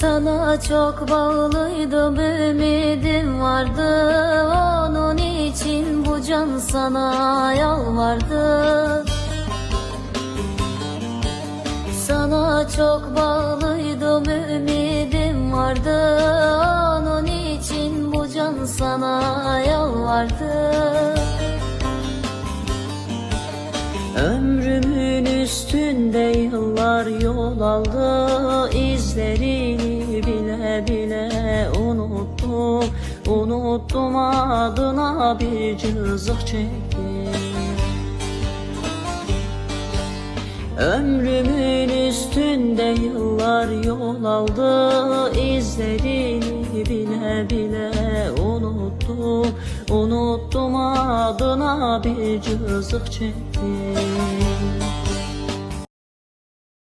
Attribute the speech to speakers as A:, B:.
A: Sana çok bağlıydım ümidim vardı. Onun için bu can sana yalvardı. Sana çok bağlıydım ümidim vardı. Onun için bu can sana yalvardı.
B: Ömrümün üstünde yıllar yol aldı. İzlerini bile unuttum. Unuttum adına bir cızık çektim. Ömrümün üstünde yıllar yol aldı. İzlerini bile bile unuttum. Unuttum adına bir cızık çektim